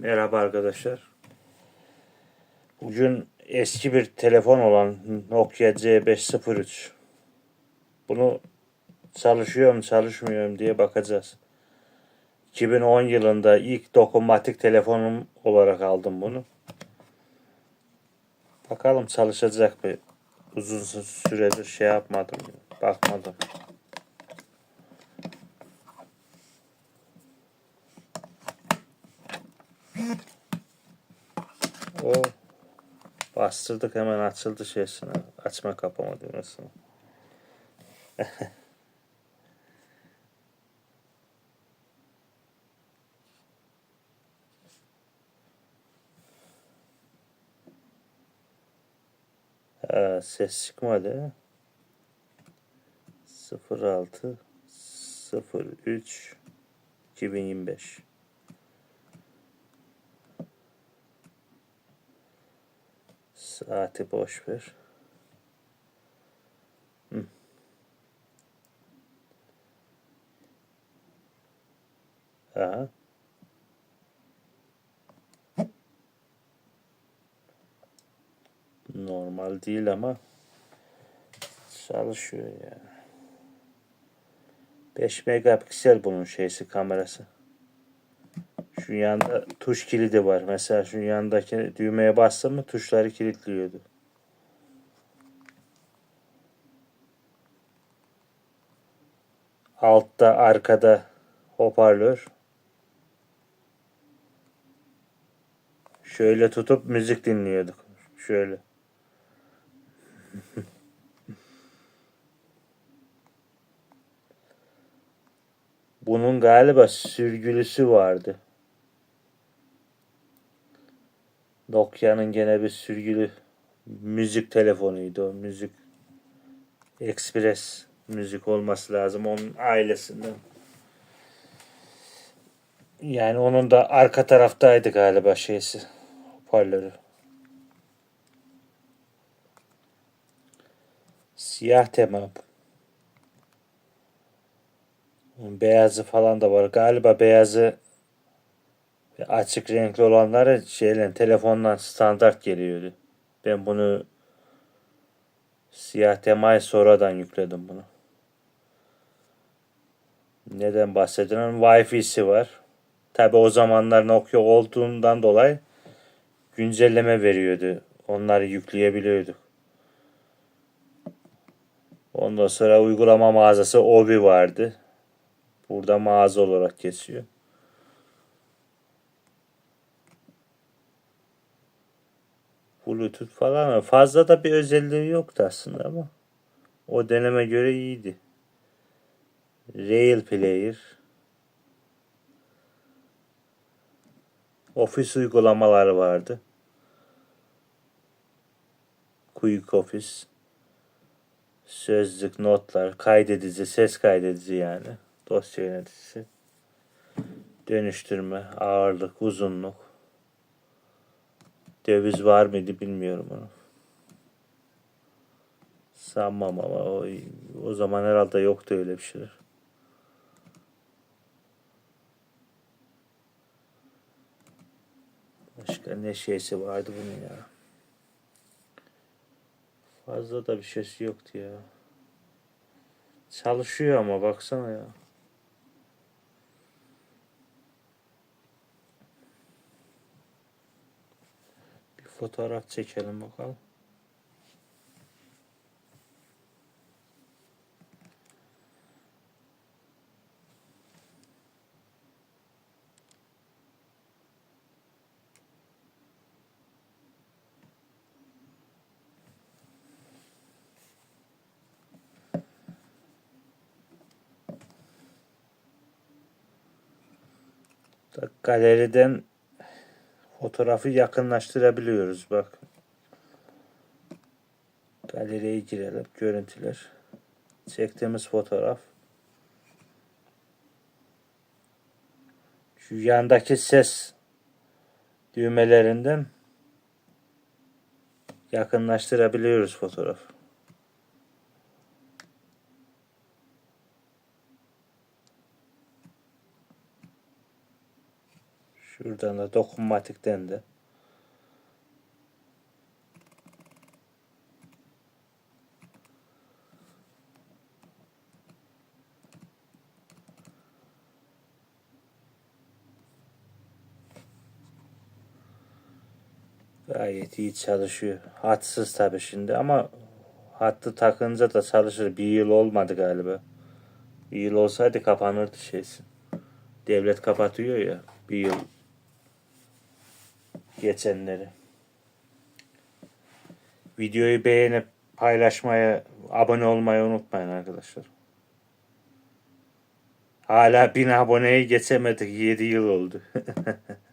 Merhaba arkadaşlar. Bugün eski bir telefon olan Nokia C503. Bunu çalışıyor mu çalışmıyor mu diye bakacağız. 2010 yılında ilk dokunmatik telefonum olarak aldım bunu. Bakalım çalışacak mı? Uzun süredir şey yapmadım. Bakmadım. O bastırdık hemen açıldı şeysine. Açma kapama düğmesine. Ha, ses çıkmadı. 06 03 2025 Saati boş ver. Aha. Normal değil ama çalışıyor yani. 5 megapiksel bunun şeysi kamerası. Şu yanda tuş kilidi var. Mesela şu yandaki düğmeye bastım mı tuşları kilitliyordu. Altta arkada hoparlör. Şöyle tutup müzik dinliyorduk. Şöyle. Bunun galiba sürgülüsü vardı. Nokia'nın gene bir sürgülü müzik telefonuydu. Müzik Express müzik olması lazım onun ailesinden. Yani onun da arka taraftaydı galiba şeysi. Hoparlörü. Siyah tema. Beyazı falan da var. Galiba beyazı açık renkli olanları şeyle telefondan standart geliyordu. Ben bunu siyah temayı sonradan yükledim bunu. Neden bahsediyorum? Wi-Fi'si var. Tabi o zamanlar Nokia olduğundan dolayı güncelleme veriyordu. Onları yükleyebiliyorduk. Ondan sonra uygulama mağazası Obi vardı. Burada mağaza olarak geçiyor. Bluetooth falan fazla da bir özelliği yoktu aslında ama o deneme göre iyiydi. Rail Player Ofis uygulamaları vardı. Quick Office Sözlük, notlar, kaydedici, ses kaydedici yani. Dosya yöneticisi. Dönüştürme, ağırlık, uzunluk. Döviz var mıydı bilmiyorum onu. Sanmam ama o, o zaman herhalde yoktu öyle bir şeyler. Başka ne şeysi vardı bunun ya. Fazla da bir şeysi yoktu ya. Çalışıyor ama baksana ya. Fotoğraf çekelim bakalım. Galeriden fotoğrafı yakınlaştırabiliyoruz bak. Galeriye girelim. Görüntüler. Çektiğimiz fotoğraf. Şu yandaki ses düğmelerinden yakınlaştırabiliyoruz fotoğrafı. Şuradan da dokunmatikten de. Gayet iyi çalışıyor. Hatsız tabii şimdi ama hattı takınca da çalışır. Bir yıl olmadı galiba. Bir yıl olsaydı kapanırdı şeysin. Devlet kapatıyor ya bir yıl geçenleri. Videoyu beğenip paylaşmayı, abone olmayı unutmayın arkadaşlar. Hala bin aboneyi geçemedik. 7 yıl oldu.